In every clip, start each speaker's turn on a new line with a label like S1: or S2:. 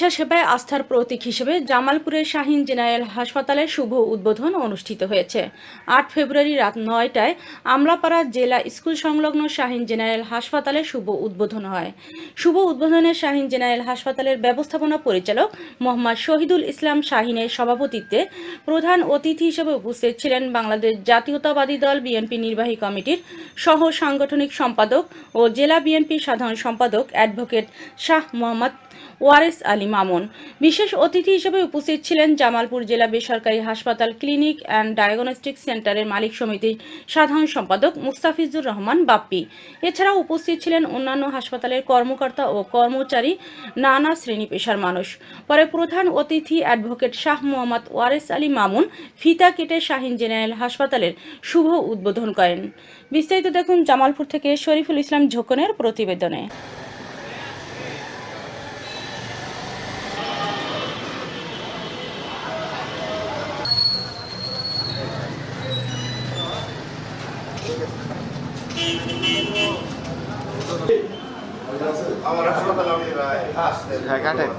S1: চিকিৎসা সেবায় আস্থার প্রতীক হিসেবে জামালপুরের শাহিন জেনারেল হাসপাতালের শুভ উদ্বোধন অনুষ্ঠিত হয়েছে। আট ফেব্রুয়ারি রাত নয়টায় আমলাপাড়া জেলা স্কুল সংলগ্ন শাহিন জেনারেল হাসপাতালের শুভ উদ্বোধন হয়। শুভ উদ্বোধনে শাহিন জেনারেল হাসপাতালের ব্যবস্থাপনা পরিচালক মোহাম্মদ শহীদুল ইসলাম শাহিনের সভাপতিত্বে প্রধান অতিথি হিসেবে উপস্থিত ছিলেন বাংলাদেশ জাতীয়তাবাদী দল বিএনপি নির্বাহী কমিটির সহ সাংগঠনিক সম্পাদক ও জেলা বিএনপি সাধারণ সম্পাদক অ্যাডভোকেট শাহ মোহাম্মদ ওয়ারেস আলী মামুন। বিশেষ অতিথি হিসেবে উপস্থিত ছিলেন জামালপুর জেলা বেসরকারি হাসপাতাল ক্লিনিক অ্যান্ড ডায়াগনস্টিক সেন্টারের মালিক সমিতির সাধারণ সম্পাদক মুস্তাফিজুর রহমান বাপ্পি। এছাড়াও উপস্থিত ছিলেন অন্যান্য হাসপাতালের কর্মকর্তা ও কর্মচারী নানা শ্রেণি পেশার মানুষ। পরে প্রধান অতিথি অ্যাডভোকেট শাহ মোহাম্মদ ওয়ারেস আলী মামুন ফিতা কেটে শাহিন জেনারেল হাসপাতালের শুভ উদ্বোধন করেন। বিস্তারিত দেখুন জামালপুর থেকে শরীফুল ইসলাম ঝোকনের প্রতিবেদনে।
S2: আমার হাসপাতালে আমি আসতেন
S3: হ্যাঁ কাটেন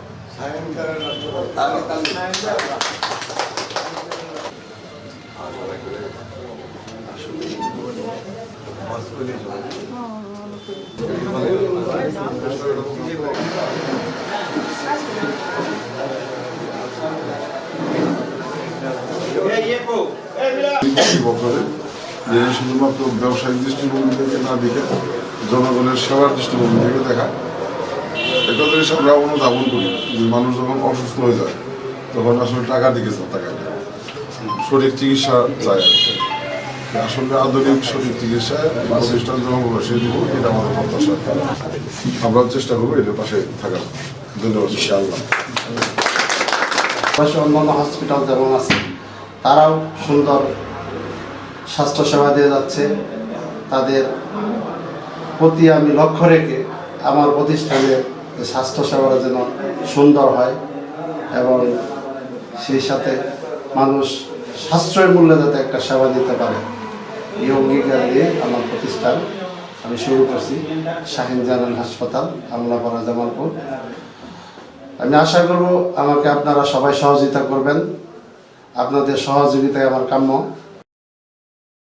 S4: কর্তৃপক্ষ শুধুমাত্র ব্যবসায়িক দৃষ্টিভঙ্গি থেকে না দেখে জনগণের সেবার দৃষ্টিভঙ্গি থেকে দেখা এটা জিনিস আমরা অনুধাবন করি যে মানুষ যখন অসুস্থ হয়ে যায়, তখন আসলে টাকা দিকে টাকা শরীর চিকিৎসা চায় আসলে আধুনিক শরীর চিকিৎসায় প্রতিষ্ঠান যখন জনগণবাসী দিব এটা আমাদের প্রত্যাশা। আমরা চেষ্টা করব এটার পাশে থাকার। ধন্যবাদ। ইনশাআল্লাহ।
S3: অন্যান্য হসপিটাল যেমন আছে, তারাও সুন্দর স্বাস্থ্যসেবা দিয়ে যাচ্ছে। তাদের প্রতি আমি লক্ষ্য রেখে আমার প্রতিষ্ঠানের যে স্বাস্থ্যসেবাটা যেন সুন্দর হয় এবং সেই সাথে মানুষ সাশ্রয় মূল্যে যাতে একটা সেবা দিতে পারে। এই অঙ্গীকার দিয়ে আমার প্রতিষ্ঠান আমি শুরু করছি, শাহিন জেনারেল হাসপাতাল, আমলাপাড়া জামালপুর। আমি আশা করব আমাকে আপনারা সবাই সহযোগিতা করবেন। আপনাদের সহযোগিতায় আমার কাম্য।